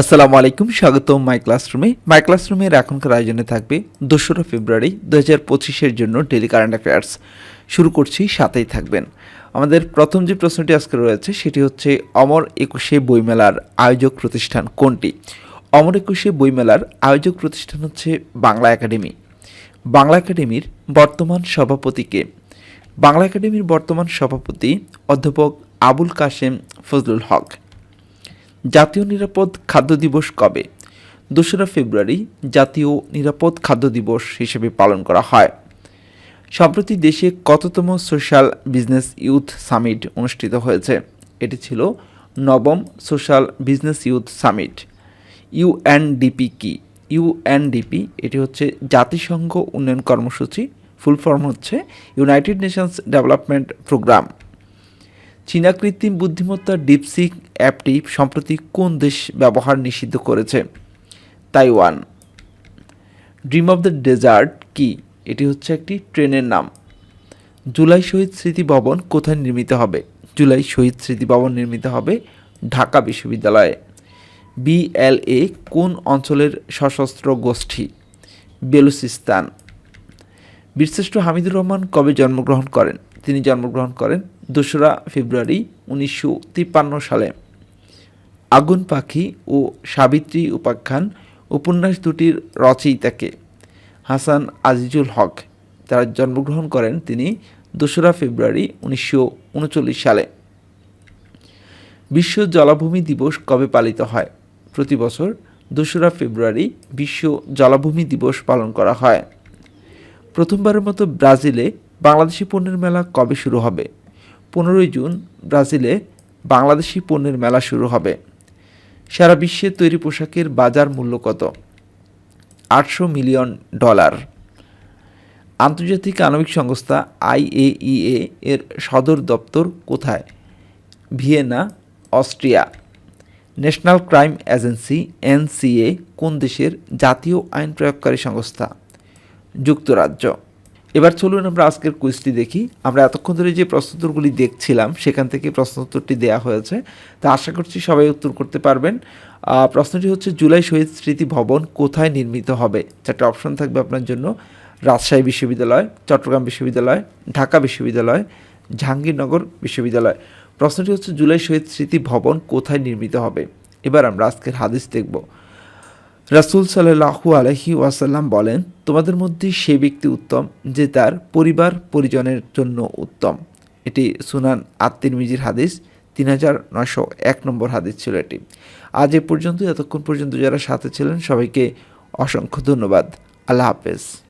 আসসালামু আলাইকুম স্বাগত মাই ক্লাসরুমে মাই ক্লাসরুমের এখনকার আয়োজনে থাকবে দোসরা ফেব্রুয়ারি দু হাজার পঁচিশের জন্য ডেলি কারেন্ট অ্যাফেয়ার্স শুরু করছি, সাথেই থাকবেন। আমাদের প্রথম যে প্রশ্নটি আজকে রয়েছে, সেটি হচ্ছে, অমর একুশে বইমেলার আয়োজক প্রতিষ্ঠান কোনটি? অমর একুশে বইমেলার আয়োজক প্রতিষ্ঠান হচ্ছে বাংলা একাডেমি। বাংলা একাডেমির বর্তমান সভাপতিকে বাংলা একাডেমির বর্তমান সভাপতি অধ্যাপক আবুল কাশেম ফজলুল হক। জাতীয় নিরাপদ খাদ্য দিবস কবে? দোসরা ফেব্রুয়ারি জাতীয় নিরাপদ খাদ্য দিবস হিসেবে পালন করা হয়। সম্প্রতি দেশে কততম সোশ্যাল বিজনেস ইউথ সামিট অনুষ্ঠিত হয়েছে? এটি ছিল নবম social business youth summit. UNDP কি? ইউএনডিপি এটি হচ্ছে জাতিসংঘ উন্নয়ন কর্মসূচি, ফুল ফর্ম হচ্ছে ইউনাইটেড নেশনস ডেভেলপমেন্ট প্রোগ্রাম। চীনা কৃত্রিম বুদ্ধিমত্তা ডিপসিক অ্যাপটি সম্প্রতি কোন দেশ ব্যবহার নিষিদ্ধ করেছে? Taiwan. Dream of the desert কি? এটি হচ্ছে একটি ট্রেনের নাম। জুলাই শহীদ স্মৃতি ভবন কোথায় নির্মিত হবে? জুলাই শহীদ স্মৃতি ভবন নির্মিত হবে ঢাকা বিশ্ববিদ্যালয়ে। বিএলএ কোন অঞ্চলের সশস্ত্র গোষ্ঠী? বেলুচিস্তান। বীরশ্রেষ্ঠ হামিদুর রহমান কবে জন্মগ্রহণ করেন? তিনি জন্মগ্রহণ করেন দোসরা ফেব্রুয়ারি উনিশশো তিপ্পান্ন সালে। আগুন পাখি ও সাবিত্রী উপাখ্যান উপন্যাস দুটির রচয়িতাকে হাসান আজিজুল হক। তারা জন্মগ্রহণ করেন তিনি দোসরা ফেব্রুয়ারি উনিশশো উনচল্লিশ সালে। বিশ্ব জলাভূমি দিবস কবে পালিত হয়? প্রতি বছর দোসরা ফেব্রুয়ারি বিশ্ব জলাভূমি দিবস পালন করা হয়। প্রথমবারের মতো ব্রাজিলে বাংলাদেশি পণ্যের মেলা কবে শুরু হবে? পনেরোই জুন ব্রাজিলে বাংলাদেশি পণ্যের মেলা শুরু হবে। সারা বিশ্বে তৈরি পোশাকের বাজার মূল্য কত? আটশো মিলিয়ন ডলার। আন্তর্জাতিক আণবিক সংস্থা আইএইএ এর সদর দপ্তর কোথায়? Vienna, Austria. National Crime Agency, NCA, কোন দেশের জাতীয় আইন প্রয়োগকারী সংস্থা? যুক্তরাজ্য। এবার চলুন আমরা আজকের কুইজটি দেখি। আমরা এতক্ষণ ধরে যে প্রশ্নোত্তরগুলি দেখছিলাম, সেখান থেকে প্রশ্নোত্তরটি দেওয়া হয়েছে। তা আশা করছি সবাই উত্তর করতে পারবেন। প্রশ্নটি হচ্ছে, জুলাই শহীদ স্মৃতি ভবন কোথায় নির্মিত হবে? চারটে অপশন থাকবে আপনার জন্য। রাজশাহী বিশ্ববিদ্যালয়, চট্টগ্রাম বিশ্ববিদ্যালয়, ঢাকা বিশ্ববিদ্যালয়, জাহাঙ্গীরনগর বিশ্ববিদ্যালয়। প্রশ্নটি হচ্ছে, জুলাই শহীদ স্মৃতি ভবন কোথায় নির্মিত হবে? এবার আমরা আজকের হাদিস দেখব। রাসুল সাল্লাহু আলহি ওয়াসাল্লাম বলেন, তোমাদের মধ্যে সে ব্যক্তি উত্তম যে তার পরিবার পরিজনের জন্য উত্তম। এটি সুনান আত্মির মিজির হাদিস, তিন হাজার নশো এক নম্বর হাদিস ছিল এটি। আজ এ পর্যন্ত, এতক্ষণ পর্যন্ত যারা সাথে ছিলেন, সবাইকে অসংখ্য ধন্যবাদ। আল্লাহ হাফেজ।